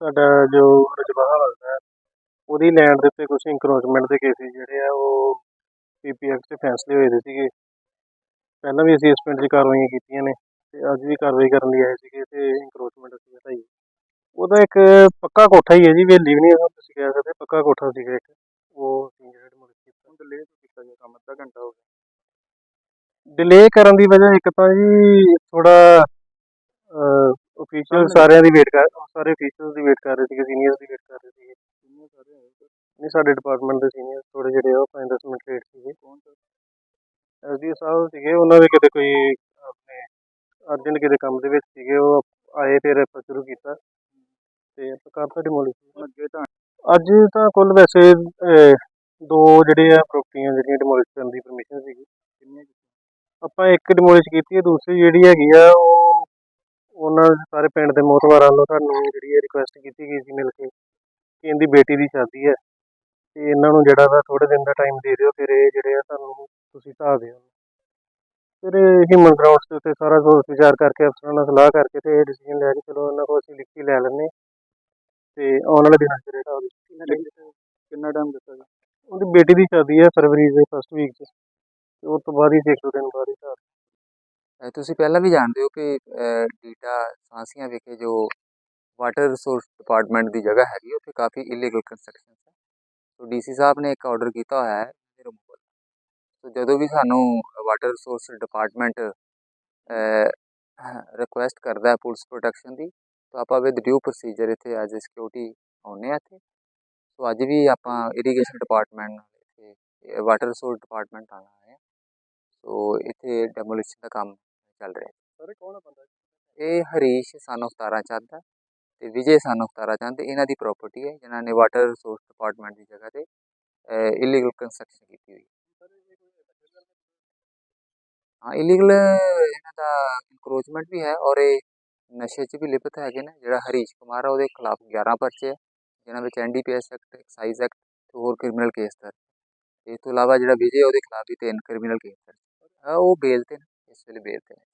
ਸਾਡਾ ਜੋ ਰਜਵਾਹਾ ਲੱਗਦਾ ਹੈ ਉਹਦੀ ਲੈਂਡ ਦੇ ਉੱਤੇ ਕੁਝ ਇੰਕਰੋਚਮੈਂਟ ਦੇ ਕੇਸਿਸ ਜਿਹੜੇ ਆ ਉਹ ਪੀਪੀਐਕਸ 'ਚ ਫੈਸਲੇ ਹੋਏ ਦੇ ਸੀਗੇ। ਪਹਿਲਾਂ ਵੀ ਅਸੀਂ ਇਸ ਪਿੰਡ 'ਚ ਕਾਰਵਾਈਆਂ ਕੀਤੀਆਂ ਨੇ ਤੇ ਅੱਜ ਵੀ ਕਾਰਵਾਈ ਕਰਨ ਲਈ ਆਏ ਸੀਗੇ ਤੇ ਇੰਕਰੋਚਮੈਂਟ ਅਸੀਂ ਹਟਾਈ ਉਹਦਾ ਇੱਕ ਪੱਕਾ ਕੋਠਾ ਹੀ ਹੈ ਜੀ ਵੇਲੀ ਵੀ ਨਹੀਂ ਹੈ ਤੁਸੀਂ ਕਹਿ ਸਕਦੇ ਪੱਕਾ ਕੋਠਾ ਸੀਗਾ ਇੱਕ। ਉਹ ਅਸੀਂ ਜਿਹੜਾ demolish ਕੀਤਾ। ਹੁਣ ਡਿਲੇ ਕੀਤਾ ਗਿਆ? ਕੰਮ ਅੱਧਾ ਘੰਟਾ ਹੋ ਗਿਆ। ਡਿਲੇ ਕਰਨ ਦੀ ਵਜ੍ਹਾ ਇੱਕ ਤਾਂ ਜੀ ਥੋੜਾ ਅਫੀਸ਼ੀਅਲ ਸਾਰਿਆਂ ਦੀ ਵੇਟ ਕਰ ਸਾਰੇ ਅਫੀਸ਼ੀਅਲਸ ਦੀ ਵੇਟ ਕਰ ਰਹੇ ਸੀਗੇ ਸੀਨੀਅਰਸ ਦੀ ਵੇਟ ਕਰ ਰਹੇ ਸੀਗੇ। ਨਹੀਂ ਸਾਡੇ ਡਿਪਾਰਟਮੈਂਟ ਦੇ ਸੀਨੀਅਰ ਥੋੜੇ ਜਿਹੜੇ ਉਹ 5-10 ਮਿੰਟ ਲੇਟ ਸੀਗੇ। ਐਸਡੀਓ ਸਾਹਿਬ ਸੀਗੇ ਉਹਨਾਂ ਦੇ ਕਿਤੇ ਕੋਈ ਆਪਣੇ ਅਰਜੈਂਟ ਕਿਤੇ ਕੰਮ ਦੇ ਵਿੱਚ ਸੀਗੇ ਉਹ ਆਏ ਫਿਰ ਆਪਾਂ ਸ਼ੁਰੂ ਕੀਤਾ। ਤੇ ਆਪਾਂ ਕਰਤਾ ਡਿਮੋਲਿਸ਼ ਅੱਗੇ ਤਾਂ ਅੱਜ ਤਾਂ ਕੁੱਲ ਵੈਸੇ ਦੋ ਜਿਹੜੇ ਆ ਪ੍ਰੋਪਰਟੀਆਂ ਜਿਹੜੀਆਂ ਡਿਮੋਲਿਸ਼ ਕਰਨ ਦੀ ਪਰਮਿਸ਼ਨ ਸੀਗੀ। ਆਪਾਂ ਇੱਕ ਡਿਮੋਲਿਸ਼ ਕੀਤੀ ਹੈ ਦੂਸਰੀ ਜਿਹੜੀ ਹੈਗੀ ਆ ਉਹ ਉਹਨਾਂ ਸਾਰੇ ਪਿੰਡ ਦੇ ਮੋਤਵਾਰਾਂ ਵੱਲੋਂ ਤੁਹਾਨੂੰ ਜਿਹੜੀ ਰਿਕੁਐਸਟ ਕੀਤੀ ਗਈ ਸੀ ਮਿਲ ਕੇ ਕਿ ਇਹਦੀ ਬੇਟੀ ਦੀ ਸ਼ਾਦੀ ਹੈ ਤੇ ਇਹਨਾਂ ਨੂੰ ਜਿਹੜਾ ਵਾ ਥੋੜੇ ਦਿਨ ਦਾ ਟਾਈਮ ਦੇ ਦਿਓ ਫਿਰ ਇਹ ਜਿਹੜੇ ਆ ਤੁਹਾਨੂੰ ਤੁਸੀਂ ਢਾਹ ਦਿਓ। ਫਿਰ ਹਿਊਮਨ ਗਰਾਊਂਡਸ ਦੇ ਉੱਤੇ ਸਾਰਾ ਸੋਚ ਵਿਚਾਰ ਕਰਕੇ ਅਫਸਰਾਂ ਨਾਲ ਸਲਾਹ ਕਰਕੇ ਤੇ ਇਹ ਡਿਸੀਜਨ ਲਿਆ ਕਿ ਚਲੋ ਇਹਨਾਂ ਕੋਲ ਅਸੀਂ ਲਿਖਤੀ ਲੈ ਲੈਂਦੇ ਤੇ ਆਉਣ ਵਾਲੇ ਦਿਨਾਂ 'ਚ ਜਿਹੜਾ ਕਿੰਨਾ ਟਾਈਮ ਦਿੱਤਾ? ਜੀ? ਉਹਦੀ ਬੇਟੀ ਦੀ ਸ਼ਾਦੀ ਹੈ ਫਰਵਰੀ ਦੇ ਫਸਟ ਵੀਕ 'ਚ ਤੇ ਉਸ ਤੋਂ ਬਾਅਦ ਹੀ ਇੱਕ ਦੋ ਦਿਨ ਬਾਅਦ ਹੀ ਅ, ਤੁਸੀਂ ਪਹਿਲਾਂ ਵੀ ਜਾਣਦੇ ਹੋ ਕਿ ਅ, ਡੀਟਾ ਸਾਂਸੀਆਂ ਵਿਖੇ ਜੋ ਵਾਟਰ ਰਿਸੋਰਸ ਡਿਪਾਰਟਮੈਂਟ ਦੀ ਜਗ੍ਹਾ ਹੈਗੀ ਉੱਥੇ ਕਾਫੀ ਇਲੀਗਲ ਕੰਸਟਰਕਸ਼ਨ ਹੈ ਸੋ ਡੀਸੀ ਸਾਹਿਬ ਨੇ ਇੱਕ ਆਰਡਰ ਕੀਤਾ ਹੋਇਆ ਹੈ ਰਿਮੂਵਲ ਸੋ ਜਦੋਂ ਵੀ ਸਾਨੂੰ ਵਾਟਰ ਰਿਸੋਰਸ ਡਿਪਾਰਟਮੈਂਟ ਰਿਕੁਐਸਟ ਕਰਦਾ ਹੈ ਪੁਲਿਸ ਪ੍ਰੋਟੈਕਸ਼ਨ ਦੀ ਤਾਂ ਆਪਾਂ ਵਿਦ ਡਿਊ ਪ੍ਰੋਸੀਜਰ ਇੱਥੇ ਐਜ਼ ਅ ਸਿਕਿਉਰਿਟੀ ਆਉਂਦੇ ਹਾਂ ਇੱਥੇ ਸੋ ਅੱਜ ਵੀ ਆਪਾਂ ਇਰੀਗੇਸ਼ਨ ਡਿਪਾਰਟਮੈਂਟ ਨਾਲ ਇੱਥੇ ਵਾਟਰ ਰਿਸੋਰਸ ਡਿਪਾਰਟਮੈਂਟ ਆਣਾ ਹੈ ਸੋ ਇੱਥੇ ਡੈਮੋਲੀਸ਼ਨ ਦਾ ਕੰਮ ਚੱਲ ਰਿਹਾ ਸਾਰੇ ਕੌਣ ਆ ਬੰਦਾ ਇਹ ਹਰੀਸ਼ ਸਾਨੂੰ 17 ਚੰਦ ਹੈ ਤੇ ਵਿਜੇ ਸਾਨੂੰ 17 ਚੰਦ ਇਹਨਾਂ ਦੀ ਪ੍ਰਾਪਰਟੀ ਹੈ ਜਿਨ੍ਹਾਂ ਨੇ ਵਾਟਰ ਰਿਸੋਰਸ ਡਿਪਾਰਟਮੈਂਟ ਦੀ ਜਗ੍ਹਾ ਤੇ ਇਲੀਗਲ ਕੰਸਟਰਕਸ਼ਨ ਕੀਤੀ ਹੋਈ ਹੈ ਇਲੀਗਲ ਇਹਨਾਂ ਦਾ ਇਨਕਰੋਚਮੈਂਟ ਵੀ ਹੈ ਔਰ ਇਹ ਨਸ਼ੇ 'ਚ ਵੀ ਲਿਪਤ ਹੈਗੇ ਨੇ ਜਿਹੜਾ ਹਰੀਸ਼ ਕੁਮਾਰ ਹੈ ਉਹਦੇ ਖਿਲਾਫ 11 ਪਰਚੇ ਹੈ ਜਿਨ੍ਹਾਂ ਵਿੱਚ ਐਨਡੀਪੀਐਸ ਐਕਟ ਐਕਸਾਈਜ਼ ਐਕਟ ਤੇ ਹੋਰ ਕ੍ਰਿਮੀਨਲ ਕੇਸ ਦਰਜ ਇਸ ਤੋਂ ਇਲਾਵਾ ਜਿਹੜਾ ਵਿਜੇ ਉਹਦੇ ਖਿਲਾਫ ਵੀ ਤਿੰਨ ਕ੍ਰਿਮੀਨਲ ਕੇਸ ਦਰਜ ਉਹ ਬੇਲ ਤੇ ਨੇ ਇਸ ਵੇਲੇ ਬੇਲ ਤੇ ਨੇ।